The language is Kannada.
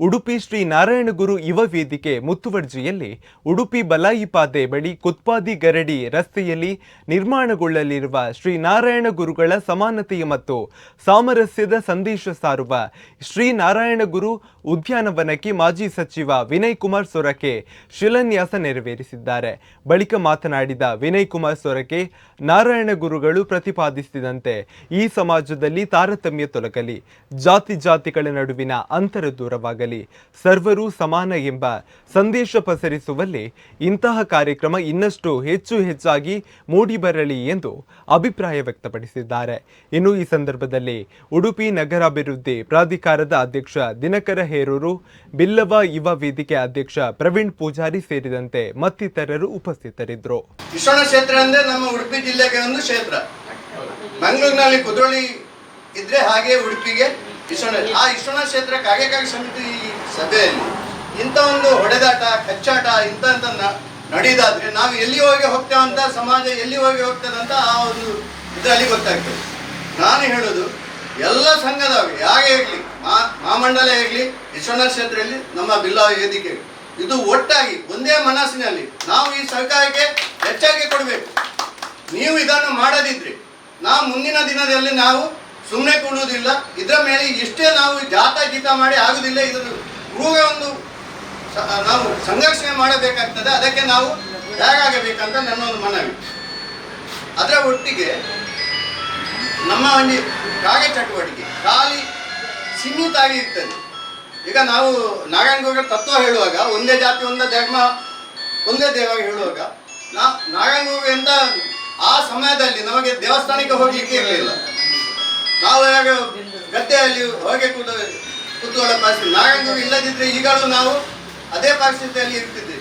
ಉಡುಪಿ ಶ್ರೀ ನಾರಾಯಣಗುರು ಯುವ ವೇದಿಕೆ ಮುತ್ತುವರ್ಜಿಯಲ್ಲಿ ಉಡುಪಿ ಬಲಾಯಿಪಾದೆ ಬಳಿ ಕುತ್ಪಾದಿ ಗರಡಿ ರಸ್ತೆಯಲ್ಲಿ ನಿರ್ಮಾಣಗೊಳ್ಳಲಿರುವ ಶ್ರೀ ನಾರಾಯಣ ಗುರುಗಳ ಸಮಾನತೆಯ ಮತ್ತು ಸಾಮರಸ್ಯದ ಸಂದೇಶ ಸಾರುವ ಶ್ರೀ ನಾರಾಯಣ ಗುರು ಉದ್ಯಾನವನಕ್ಕೆ ಮಾಜಿ ಸಚಿವ ವಿನಯ್ ಕುಮಾರ್ ಸೊರಕೆ ಶಿಲಾನ್ಯಾಸ ನೆರವೇರಿಸಿದ್ದಾರೆ. ಬಳಿಕ ಮಾತನಾಡಿದ ವಿನಯ್ ಕುಮಾರ್ ಸೊರಕೆ, ನಾರಾಯಣ ಗುರುಗಳು ಪ್ರತಿಪಾದಿಸಿದಂತೆ ಈ ಸಮಾಜದಲ್ಲಿ ತಾರತಮ್ಯ ತೊಲಗಲಿ, ಜಾತಿ ಜಾತಿಗಳ ನಡುವಿನ ಅಂತರ ದೂರವಾಗಲಿ, ಸರ್ವರು ಸಮಾನ ಎಂಬ ಸಂದೇಶ ಪಸರಿಸುವಲ್ಲಿ ಇಂತಹ ಕಾರ್ಯಕ್ರಮ ಇನ್ನಷ್ಟು ಹೆಚ್ಚು ಹೆಚ್ಚಾಗಿ ಮೂಡಿಬರಲಿ ಎಂದು ಅಭಿಪ್ರಾಯ ವ್ಯಕ್ತಪಡಿಸಿದ್ದಾರೆ. ಇನ್ನು ಈ ಸಂದರ್ಭದಲ್ಲಿ ಉಡುಪಿ ನಗರಾಭಿವೃದ್ಧಿ ಪ್ರಾಧಿಕಾರದ ಅಧ್ಯಕ್ಷ ದಿನಕರ ಹೇರೂರು, ಬಿಲ್ಲವ ಯುವ ವೇದಿಕೆ ಅಧ್ಯಕ್ಷ ಪ್ರವೀಣ್ ಪೂಜಾರಿ ಸೇರಿದಂತೆ ಮತ್ತಿತರರು ಉಪಸ್ಥಿತರಿದ್ದರು. ಶಿಕ್ಷಣ ಕ್ಷೇತ್ರ ಅಂದ್ರೆ ನಮ್ಮ ಉಡುಪಿ ಜಿಲ್ಲೆಗೆ ಒಂದು ಕ್ಷೇತ್ರ. ಮಂಗಳೂರಿನಲ್ಲಿ ಕುದ್ರೋಳಿ ಇದ್ರೆ ಹಾಗೆ ಉಡುಪಿಗೆ ಆ ಶಿಕ್ಷಣ ಕ್ಷೇತ್ರ ಕಾರ್ಯಕಾರಿ ಸಮಿತಿ ಸಭೆಯಲ್ಲಿ ಇಂಥ ಒಂದು ಹೊಡೆದಾಟ, ಕಚ್ಚಾಟ, ಇಂಥ ನಡೀದಾದ್ರೆ ನಾವು ಎಲ್ಲಿ ಹೋಗಿ ಹೋಗ್ತೇವಂತ ಸಮಾಜ ಎಲ್ಲಿ ಹೋಗಿ ಹೋಗ್ತದೆ ಅಂತ ಆ ಒಂದು ಇದರಲ್ಲಿ ಗೊತ್ತಾಗ್ತದೆ. ನಾನು ಹೇಳೋದು, ಎಲ್ಲ ಸಂಘದವರು, ಯಾರೇ ಇರಲಿ ಮಾ ಮಹಾಮಂಡಲ ಇರಲಿ ವಿಶ್ವಣ ಕ್ಷೇತ್ರ ನಮ್ಮ ಬಿಲ್ಲಾ ವೇದಿಕೆ. ಇದು ಒಟ್ಟಾಗಿ, ಒಂದೇ ಮನಸ್ಸಿನಲ್ಲಿ ನಾವು ಈ ಸರ್ಕಾರಕ್ಕೆ ಹೆಚ್ಚಾಗಿ ಕೊಡಬೇಕು. ನೀವು ಇದನ್ನು ಮಾಡದಿದ್ರೆ ನಾವು ಮುಂದಿನ ದಿನದಲ್ಲಿ ನಾವು ಸುಮ್ಮನೆ ಕೊಡುವುದಿಲ್ಲ, ಇದರ ಮೇಲೆ ಇಷ್ಟೇ ನಾವು ಜಾತ ಗೀತ ಮಾಡಿ ಆಗುದಿಲ್ಲ ಇದರ ಪೂರ್ವ ಒಂದು ನಾವು ಸಂಘರ್ಷಣೆ ಮಾಡಬೇಕಾಗ್ತದೆ, ಅದಕ್ಕೆ ನಾವು ಹೇಗಾಗಬೇಕಂತ ನನ್ನ ಒಂದು ಮನವಿ. ಅದರ ಒಟ್ಟಿಗೆ ನಮ್ಮ ಒಂದು ಕಾರ್ಯ ಚಟುವಟಿಕೆ, ಖಾಲಿ ಸೀಮಿತ ಆಗಿರ್ತದೆ ಈಗ ನಾವು ನಾರಾಯಣಗೌಡ ತತ್ವ ಹೇಳುವಾಗ, ಒಂದೇ ಜಾತಿ, ಒಂದೇ ಧರ್ಮ, ಒಂದೇ ದೇವ ಹೇಳುವಾಗ, ನಾ ಗುರು ಅಂತ ಆ ಸಮಯದಲ್ಲಿ ನಮಗೆ ದೇವಸ್ಥಾನಕ್ಕೆ ಹೋಗ್ಲಿಕ್ಕೆ ಇರಲಿಲ್ಲ. ನಾವು ಯಾರು ಗದ್ದೆಯಲ್ಲಿ ಹೊರಗೆ ಕೂತ, ಕೂತ್ಕೊಳ್ಳೋ ಪರಿಸ್ಥಿತಿ, ನಾರಾಯಣಗೌಡ ಇಲ್ಲದಿದ್ರೆ ಈಗಲೂ ನಾವು ಅದೇ ಪರಿಸ್ಥಿತಿಯಲ್ಲಿ ಇರ್ತಿದ್ವಿ